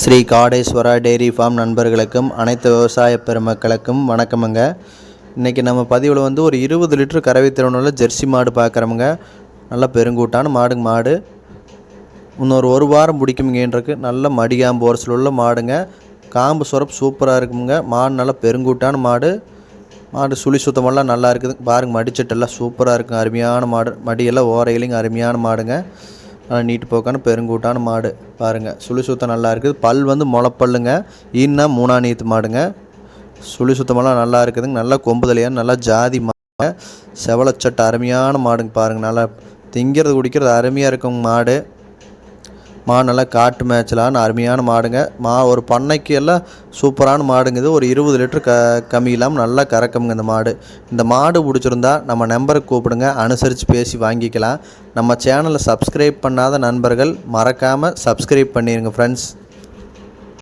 Sri Kadeswara dairy farm நண்பர்களுக்கும் அனைத்து விவசாய பெருமக்களுக்கும் வணக்கமுங்க. இன்றைக்கி நம்ம பதிவில் வந்து ஒரு இருபது லிட்டர் கறவை திறனுள்ள ஜெர்சி மாடு பார்க்குறோமுங்க நல்லா பெருங்கூட்டான மாடுங்க மாடு. இன்னொரு ஒரு வாரம் பிடிக்குங்கன்றக்கு நல்ல மடிகாம்பு ஓரசில் உள்ள மாடுங்க. காம்பு சுரப்பு சூப்பராக இருக்குங்க மாடு நல்லா பெருங்கூட்டான மாடு. மாடு சுழி சுத்தமெல்லாம் நல்லா இருக்குது. பாருங்க மடிச்சட்டெல்லாம் சூப்பராக இருக்குங்க. அருமையான மாடு. மடியெல்லாம் ஓரையிலைங்க அருமையான மாடுங்க. நீட்டு போக்கான பெருங்கூட்டான மாடு. பாருங்கள் சுழி சுத்தம் நல்லா இருக்குது. பல் வந்து முளைப்பல்லுங்க. ஈன்னா மூணா நீத்து மாடுங்க. சுழி சுத்தமெல்லாம் நல்லா இருக்குதுங்க. நல்லா கொம்புதலையான நல்லா ஜாதி மாடுங்க செவலச்சட்டை அருமையான மாடுங்க பாருங்கள் நல்லா திங்கிறது குடிக்கிறது அருமையாக இருக்குங்க மாடு. மா நல்லா காட்டு மேய்ச்சலான அருமையான மாடுங்க. மா ஒரு பண்ணைக்கு எல்லாம் சூப்பரான மாடுங்க இது. ஒரு இருபது லிட்டர் க கம்மி இல்லாமல் நல்லா கறக்குங்க இந்த மாடு. இந்த மாடு பிடிச்சிருந்தா நம்ம நம்பருக்கு கூப்பிடுங்க. அனுசரித்து பேசி வாங்கிக்கலாம். நம்ம சேனலை சப்ஸ்கிரைப் பண்ணாத நண்பர்கள் மறக்காமல் சப்ஸ்கிரைப் பண்ணிடுங்க ஃப்ரெண்ட்ஸ்